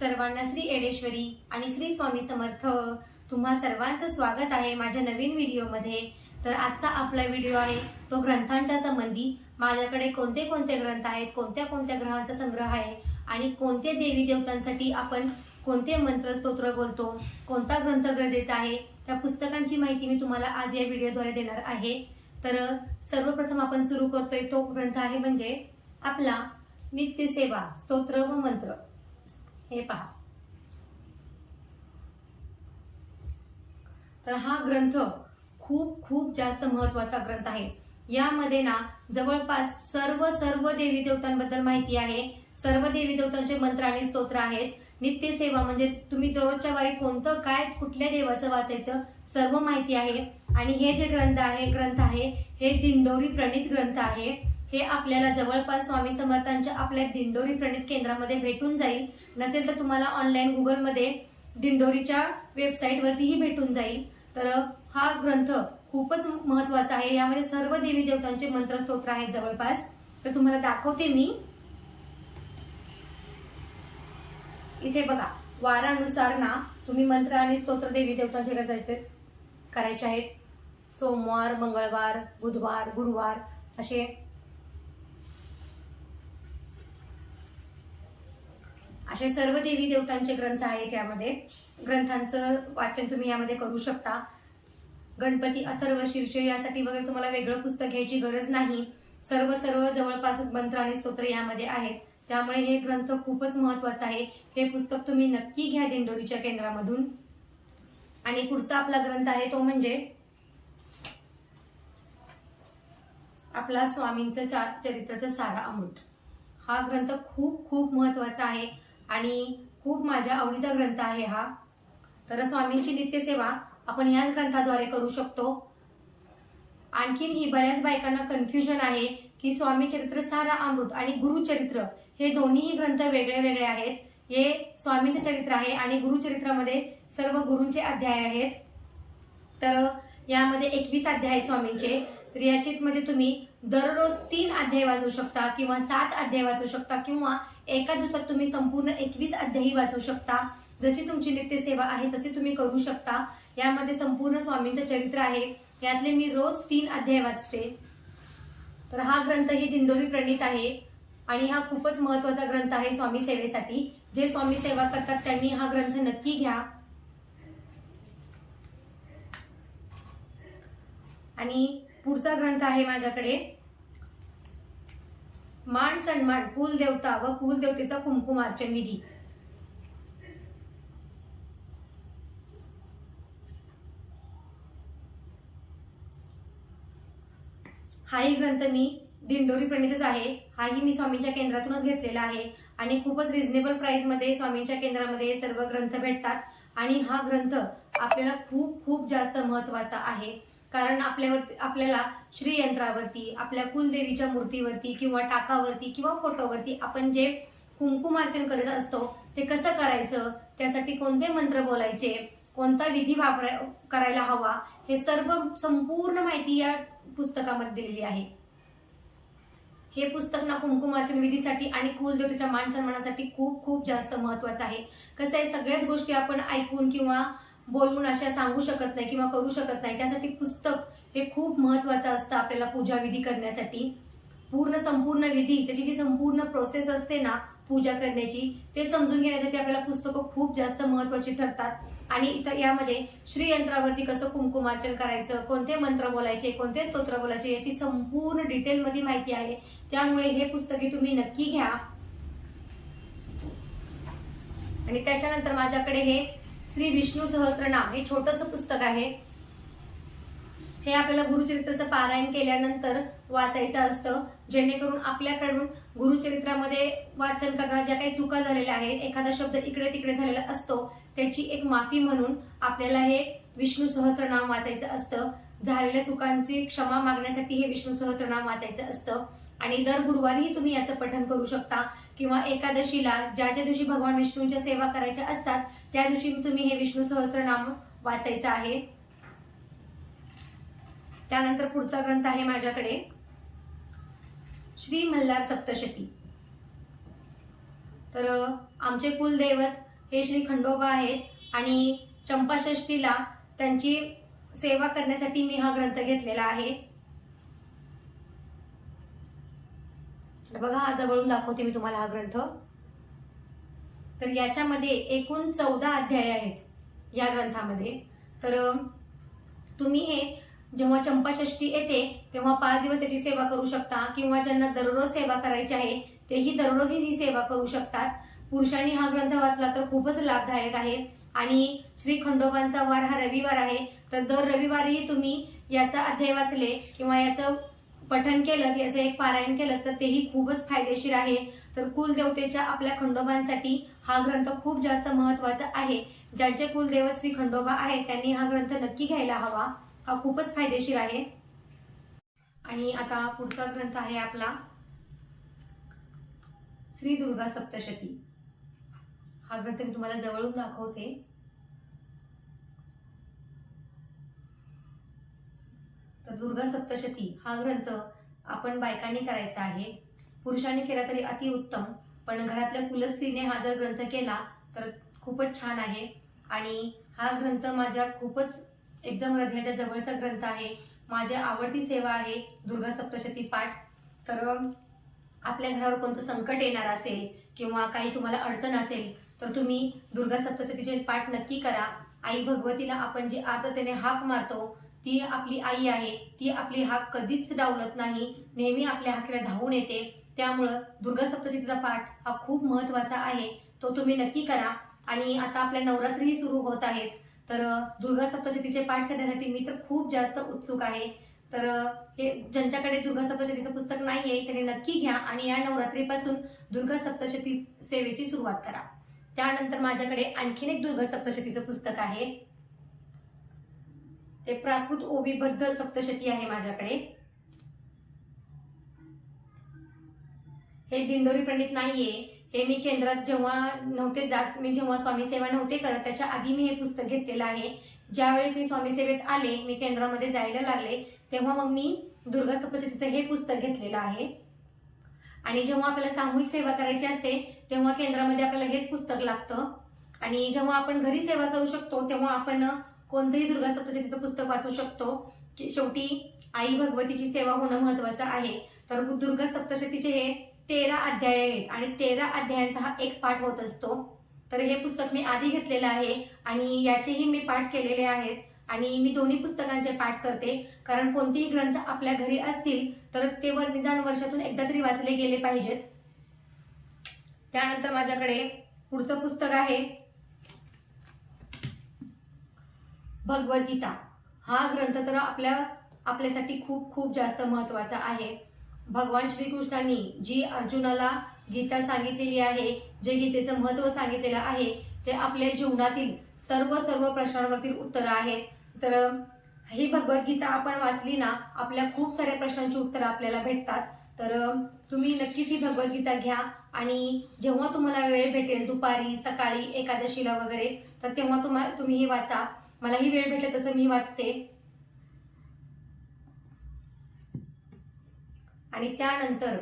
सर्वांना श्री एडेश्वरी आणि श्री स्वामी समर्थ. तुम्हा सर्वांचं स्वागत आहे माझ्या नवीन व्हिडिओमध्ये. तर आजचा आपला व्हिडिओ आहे तो ग्रंथांच्या संबंधी. माझ्याकडे कोणते कोणते ग्रंथ आहेत कोणत्या कोणत्या ग्रहांचा संग्रह आहे आणि कोणते देवी देवतांसाठी आपण कोणते मंत्र स्तोत्र बोलतो कोणता ग्रंथ गरजेचा आहे त्या पुस्तकांची माहिती मी तुम्हाला आज या व्हिडिओद्वारे देणार आहे. तर सर्वप्रथम आपण सुरू करतोय तो ग्रंथ आहे म्हणजे आपला नित्यसेवा स्तोत्र व मंत्र. हे पहा. तर हा ग्रंथ खूप खूप जास्त महत्त्वाचा ग्रंथ आहे. यामध्ये ना जवळपास सर्व सर्व देवी देवतांबद्दल माहिती आहे. सर्व देवी देवतांचे मंत्र आणि स्तोत्र आहेत. नित्यसेवा म्हणजे तुम्ही दररोजच्या वारी कोणतं काय कुठल्या देवाचं वाचायचं सर्व माहिती आहे. आणि हे जे ग्रंथ आहे ग्रंथ आहे हे दिंडोरी प्रणित ग्रंथ आहे. हे आपल्याला जवळपास स्वामी समर्थांच्या आपल्या दिंडोरी प्रणित केंद्रामध्ये भेटून जाईल. नसेल तर तुम्हाला ऑनलाईन गुगलमध्ये दिंडोरीच्या वेबसाईटवरतीही भेटून जाईल. तर हा ग्रंथ खूपच महत्त्वाचा आहे. यामध्ये सर्व देवी देवतांचे मंत्र स्तोत्र आहेत जवळपास. तर तुम्हाला दाखवते मी. इथे बघा वारानुसार ना तुम्ही मंत्र आणि स्तोत्र देवी देवतांचे करायचे करायचे आहेत. सोमवार मंगळवार बुधवार गुरुवार असे असे सर्व देवी देवतांचे ग्रंथ आहेत यामध्ये. ग्रंथांचं वाचन तुम्ही यामध्ये करू शकता. गणपती अथर्व शीर्ष यासाठी वगैरे तुम्हाला वेगळं पुस्तक घ्यायची गरज नाही. सर्व सर्व जवळपास मंत्र आणि स्तोत्र यामध्ये आहेत. त्यामुळे हे ग्रंथ खूपच महत्वाचं आहे. हे पुस्तक तुम्ही नक्की घ्या दिंडोरीच्या केंद्रामधून. आणि पुढचा आपला ग्रंथ आहे तो म्हणजे आपला स्वामींचं चा- चरित्राचं सारा अमृत. हा ग्रंथ खूप खूप महत्त्वाचा आहे. आणि खूप माझ्या आवडीचा ग्रंथ आहे हा. तर स्वामींची नित्यसेवा आपण याच ग्रंथाद्वारे करू शकतो. आणखीन ही बऱ्याच बायकांना कन्फ्युजन आहे की स्वामी चरित्र सारा अमृत आणि गुरुचरित्र हे दोन्हीही ग्रंथ वेगळे वेगळे आहेत. हे स्वामीचं चरित्र आहे आणि गुरुचरित्रामध्ये सर्व गुरूंचे अध्याय आहेत. तर यामध्ये एकवीस अध्याय आहेत स्वामींचे. तर याच्यात मध्ये तुम्ही दररोज तीन अध्याय वाचू शकता किंवा सात अध्याय वाचू शकता किंवा एका दिवसात तुम्ही संपूर्ण एकवीस अध्यायी वाचू शकता. जशी तुमची नित्यसेवा आहे तशी तुम्ही करू शकता. यामध्ये संपूर्ण स्वामींचं चरित्र आहे. यातले मी रोज तीन अध्याय वाचते. तर हा ग्रंथ ही दिंडोरी प्रणित आहे. आणि हा खूपच महत्त्वाचा ग्रंथ आहे स्वामी सेवेसाठी. जे स्वामी सेवा करतात त्यांनी हा ग्रंथ नक्की घ्या. आणि पुढचा ग्रंथ आहे माझ्याकडे. मान सन्मान कुलदेवता व कुलदेवतेचा कुमकुमार्चन विधी. हाही ग्रंथ मी दिंडोरी प्रणितच आहे. हाही मी स्वामींच्या केंद्रातूनच घेतलेला आहे. आणि खूपच रिझनेबल प्राइसमध्ये स्वामींच्या केंद्रामध्ये सर्व ग्रंथ भेटतात. आणि हा ग्रंथ आपल्याला खूप खूप जास्त महत्त्वाचा आहे. कारण आपल्यावर आपल्याला श्रीयंत्रावरती आपल्या कुलदेवीच्या मूर्तीवरती किंवा टाकावरती किंवा फोटोवरती आपण जे कुंकुमार्चन करत असतो ते कसं करायचं? त्यासाठी कोणते मंत्र बोलायचे? कोणता विधी वापराय करायला हवा? हे सर्व संपूर्ण माहिती या पुस्तकामध्ये दिलेली आहे. हे पुस्तक ना कुंकुमार्चन विधीसाठी आणि कुलदेवतेच्या मान सन्मानासाठी खूप खूप जास्त महत्वाचं आहे. कसं आहे? सगळ्याच गोष्टी आपण ऐकून किंवा बोलून अशा सांगू शकत नाही किंवा करू शकत नाही. त्यासाठी पुस्तक हे खूप महत्वाचं असतं आपल्याला पूजा विधी करण्यासाठी. पूर्ण संपूर्ण विधी त्याची जी संपूर्ण प्रोसेस असते ना पूजा करण्याची ते समजून घेण्यासाठी आपल्याला पुस्तकं खूप जास्त महत्वाची ठरतात. आणि इथं यामध्ये श्रीयंत्रावरती कसं कुंकुमार्चन करायचं कोणते मंत्र बोलायचे कोणते स्तोत्र बोलायचे याची संपूर्ण डिटेलमध्ये माहिती आहे. त्यामुळे हे पुस्तके तुम्ही नक्की घ्या. आणि त्याच्यानंतर माझ्याकडे हे श्री विष्णू सहस्रनाम. हे छोटस पुस्तक आहे. हे आपल्याला गुरुचरित्राचं पारायण केल्यानंतर वाचायचं असतं. जेणेकरून आपल्याकडून गुरुचरित्रामध्ये वाचन करताना ज्या काही चुका झालेल्या आहेत एखादा शब्द इकडे तिकडे झालेला असतो त्याची एक माफी म्हणून आपल्याला हे विष्णू सहस्रनाम वाचायचं असतं. झालेल्या चुकांची क्षमा मागण्यासाठी हे विष्णू सहस्रनाम वाचायचं असतं. आणि दर गुरुवारीही तुम्ही याचं पठन करू शकता. किंवा एकादशीला ज्या ज्या दिवशी भगवान विष्णूंच्या सेवा करायच्या असतात त्या दिवशी तुम्ही हे विष्णू सहस्त्रनाम वाचायचं आहे. त्यानंतर पुढचा ग्रंथ आहे माझ्याकडे. श्री मल्हार सप्तशती. तर आमचे कुलदैवत हे श्री खंडोबा आहेत आणि चंपाषष्टीला त्यांची सेवा करण्यासाठी मी हा ग्रंथ घेतलेला आहे. बघा हा जवळून दाखवते मी तुम्हाला हा ग्रंथ. तर याच्यामध्ये एकूण चौदा अध्याय आहेत या ग्रंथामध्ये. तर तुम्ही हे जेव्हा चंपाषष्ठी येते तेव्हा पाच दिवस त्याची सेवा करू शकता किंवा ज्यांना दररोज सेवा करायची आहे तेही दररोज ही सेवा करू शकतात. पुरुषांनी हा ग्रंथ वाचला तर खूपच लाभदायक आहे. आणि श्री खंडोबांचा वार हा रविवार आहे. तर दर रविवारीही तुम्ही याचा अध्याय वाचले किंवा याचं पठन केलं याचं एक पारायण केलं तर तेही खूपच फायदेशीर आहे. तर कुलदेवतेच्या आपल्या खंडोबांसाठी हा ग्रंथ खूप जास्त महत्त्वाचा आहे. ज्यांचे कुलदेवत श्री खंडोबा आहेत त्यांनी हा ग्रंथ नक्की घ्यायला हवा. हा खूपच फायदेशीर आहे. आणि आता पुढचा ग्रंथ आहे आपला श्री दुर्गा सप्तशती. हा ग्रंथ मी तुम्हाला जवळून दाखवते. तर दुर्गा सप्तशती हा ग्रंथ आपण बायकांनी करायचा आहे. पुरुषांनी केला तरी अतिउत्तम पण घरातल्या कुलस्त्रीने हा जर ग्रंथ केला तर खूपच छान आहे. आणि हा ग्रंथ माझ्या खूपच एकदम हृदयाच्या जवळचा ग्रंथ आहे. माझी आवडती सेवा आहे दुर्गा सप्तशती पाठ. तर आपल्या घरावर कोणतं संकट येणार असेल किंवा काही तुम्हाला अडचण असेल तर तुम्ही दुर्गा सप्तशतीचे पाठ नक्की करा. आई भगवतीला आपण जी आर्ततेने हाक मारतो ती आपली आई आहे ती आपली हाक कधीच डावलत नाही नेहमी आपल्या हाकेला धावून येते. त्यामुळं दुर्गा सप्तशतीचा पाठ हा खूप महत्त्वाचा आहे. तो तुम्ही नक्की करा. आणि आता आपल्या नवरात्रीही सुरू होत आहेत. तर दुर्गा सप्तशतीचे पाठ करण्यासाठी मी तर खूप जास्त उत्सुक आहे. तर हे ज्यांच्याकडे दुर्गा सप्तशतीचं पुस्तक नाही आहे त्याने नक्की घ्या आणि या नवरात्रीपासून दुर्गा सप्तशती सेवेची सुरुवात करा. त्यानंतर माझ्याकडे आणखीन एक दुर्गा सप्तशतीचं पुस्तक आहे. ते प्राकृत ओबीबद्ध सप्तशती आहे माझ्याकडे. हे दिंडोरी पंडित नाहीये. हे मी केंद्रात जेव्हा नव्हते जात मी जेव्हा स्वामी सेवा नव्हते करत त्याच्या आधी मी हे पुस्तक घेतलेलं आहे. ज्यावेळेस मी स्वामी सेवेत आले मी केंद्रामध्ये जायला लागले तेव्हा मग मी दुर्गा सप्तशतीचं हे पुस्तक घेतलेलं आहे. आणि जेव्हा आपल्याला सामूहिक सेवा करायची असते तेव्हा केंद्रामध्ये आपल्याला हेच पुस्तक लागतं. आणि जेव्हा आपण घरी सेवा करू शकतो तेव्हा आपण कोणतंही दुर्गा सप्तशतीचं पुस्तक वाचू शकतो. की शेवटी आई भगवतीची सेवा होणं महत्वाचं आहे. तर दुर्गा सप्तशतीचे हे तेरा अध्याय आहेत आणि तेरा अध्यायांचा हा एक पाठ होत असतो. तर हे पुस्तक मी आधी घेतलेलं आहे आणि याचेही मी पाठ केलेले आहेत. आणि मी दोन्ही पुस्तकांचे पाठ करते. कारण कोणतेही ग्रंथ आपल्या घरी असतील तर ते वर निदान वर्षातून एकदा तरी वाचले गेले पाहिजेत. त्यानंतर माझ्याकडे पुढचं पुस्तक आहे. भगवद्गीता हा ग्रंथ तर आपल्या आपल्यासाठी खूप खूप जास्त महत्त्वाचा आहे. भगवान श्रीकृष्णांनी जी अर्जुनाला गीता सांगितलेली आहे जे गीतेचं महत्त्व सांगितलेलं आहे ते आपल्या जीवनातील सर्व सर्व प्रश्नांवरती उत्तरं आहेत. तर ही भगवद्गीता आपण वाचली ना आपल्या खूप साऱ्या प्रश्नांची उत्तरं आपल्याला भेटतात. तर तुम्ही नक्कीच ही भगवद्गीता घ्या आणि जेव्हा तुम्हाला वेळ भेटेल दुपारी सकाळी एकादशीला वगैरे तर तेव्हा तुम्हा तुम्ही हे वाचा. मलाही वेळ भेटला तसं मी वाचते. आणि त्यानंतर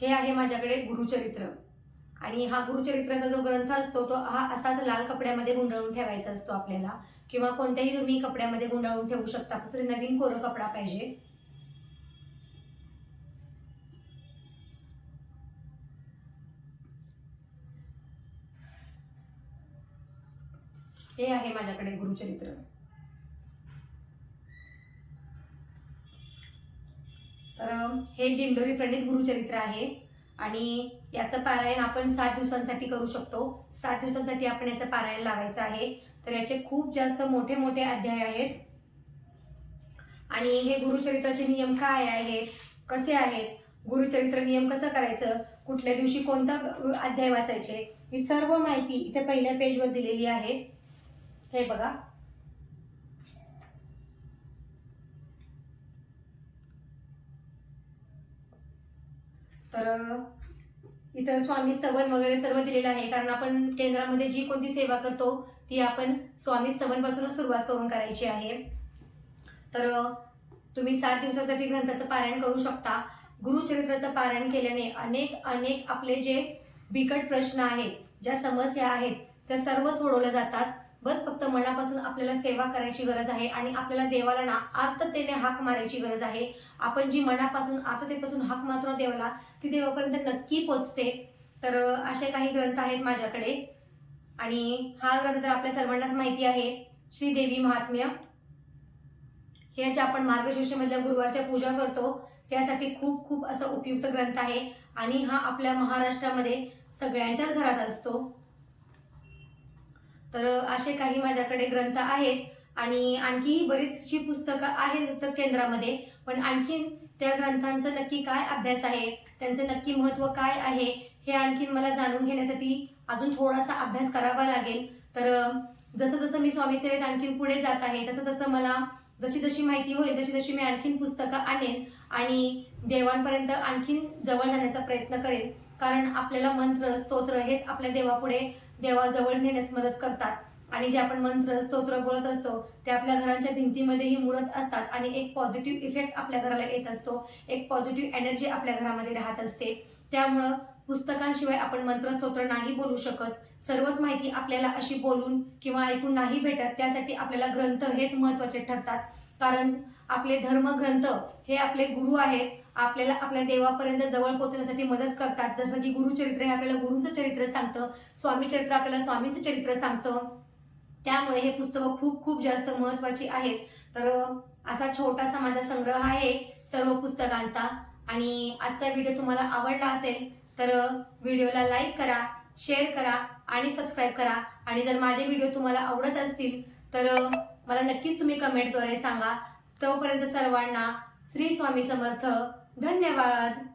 हे आहे माझ्याकडे गुरुचरित्र. आणि हा गुरुचरित्राचा जो ग्रंथ असतो तो हा असाच लाल कपड्यामध्ये गुंडाळून ठेवायचा असतो आपल्याला. किंवा कोणत्याही तुम्ही कपड्यामध्ये गुंडाळून ठेवू शकता. फक्त नवीन कोरं कपडा पाहिजे. हे आहे माझ्याकडे गुरुचरित्र. तर हे दिंडोरी प्रणित गुरुचरित्र आहे आणि याचं पारायण आपण सात दिवसांसाठी करू शकतो. सात दिवसांसाठी आपण याचं पारायण लावायचं आहे. तर याचे खूप जास्त मोठे मोठे अध्याय आहेत. आणि हे गुरुचरित्राचे नियम काय आहेत? कसे आहेत? गुरुचरित्र नियम कसं करायचं? कुठल्या दिवशी कोणता अध्याय वाचायचे? ही सर्व माहिती इथे पहिल्या पेजवर दिलेली आहे. हे बघा. तर इथं स्वामी स्तवन वगैरे सर्व दिलेलं आहे. कारण आपण केंद्रामध्ये जी कोणती सेवा करतो ती आपण स्वामी स्तवनपासूनच सुरुवात करून करायची आहे. तर तुम्ही सात दिवसासाठी ग्रंथाचं पारायण करू शकता. गुरुचरित्राचं पारायण केल्याने अनेक अनेक आपले जे बिकट प्रश्न आहेत ज्या समस्या आहेत त्या सर्व सोडवल्या जातात. बस फक्त मनापासून आपल्याला सेवा करायची गरज आहे आणि आपल्याला देवाला ना आर्ततेने हाक मारायची गरज आहे. आपण जी मनापासून आर्ततेपासून हाक मारतो ना देवाला ती देवापर्यंत नक्की पोचते. तर असे काही ग्रंथ आहेत माझ्याकडे. आणि हा ग्रंथ तर आपल्या सर्वांनाच माहिती आहे. श्रीदेवी महात्म्य. हे जे आपण मार्गशीर्षमधल्या गुरुवारच्या पूजा करतो त्यासाठी खूप खूप असा उपयुक्त ग्रंथ आहे. आणि हा आपल्या महाराष्ट्रामध्ये सगळ्यांच्याच घरात असतो. तर असे काही माझ्याकडे ग्रंथ आहेत आणि आणखी बरीचशी पुस्तकं आहेत केंद्रामध्ये पण आणखीन त्या ग्रंथांचं नक्की काय अभ्यास आहे त्यांचं नक्की महत्त्व काय आहे हे आणखीन मला जाणून घेण्यासाठी अजून थोडासा अभ्यास करावा लागेल. तर जसं जसं मी स्वामी सेवेत आणखीन पुढे जात आहे तसं तसं मला जशी जशी माहिती होईल तशी तशी मी आणखीन पुस्तकं आणेन आणि देवांपर्यंत आणखीन जवळ जाण्याचा प्रयत्न करेन. कारण आपल्याला मंत्र स्तोत्र हेच आपल्या देवापुढे देवाजवळ नेण्यास मदत करतात. आणि जे आपण मंत्र स्तोत्र बोलत असतो ते आपल्या घरांच्या भिंतीमध्येही मुरत असतात आणि एक पॉझिटिव्ह इफेक्ट आपल्या घराला येत असतो. एक पॉझिटिव्ह एनर्जी आपल्या घरामध्ये राहत असते. त्यामुळं पुस्तकांशिवाय आपण मंत्रस्तोत्र नाही बोलू शकत. सर्वच माहिती आपल्याला अशी बोलून किंवा ऐकून नाही भेटत त्यासाठी आपल्याला ग्रंथ हेच महत्त्वाचे ठरतात. कारण आपले धर्मग्रंथ हे आपले गुरु आहेत. आपल्याला आपल्या देवापर्यंत जवळ पोहोचण्यासाठी मदत करतात. जसं की गुरुचरित्र हे आपल्याला गुरुचं चरित्र सांगतं स्वामी चरित्र आपल्याला स्वामींचं चरित्र सांगतं. त्यामुळे हे पुस्तकं खूप खूप जास्त महत्वाची आहेत. तर असा छोटासा माझा संग्रह आहे सर्व पुस्तकांचा. आणि आजचा व्हिडिओ तुम्हाला आवडला असेल तर व्हिडिओला लाईक करा शेअर करा आणि सबस्क्राईब करा. आणि जर माझे व्हिडिओ तुम्हाला आवडत असतील तर मला नक्कीच तुम्ही कमेंटद्वारे सांगा. तोपर्यंत सर्वांना श्री स्वामी समर्थ. धन्यवाद.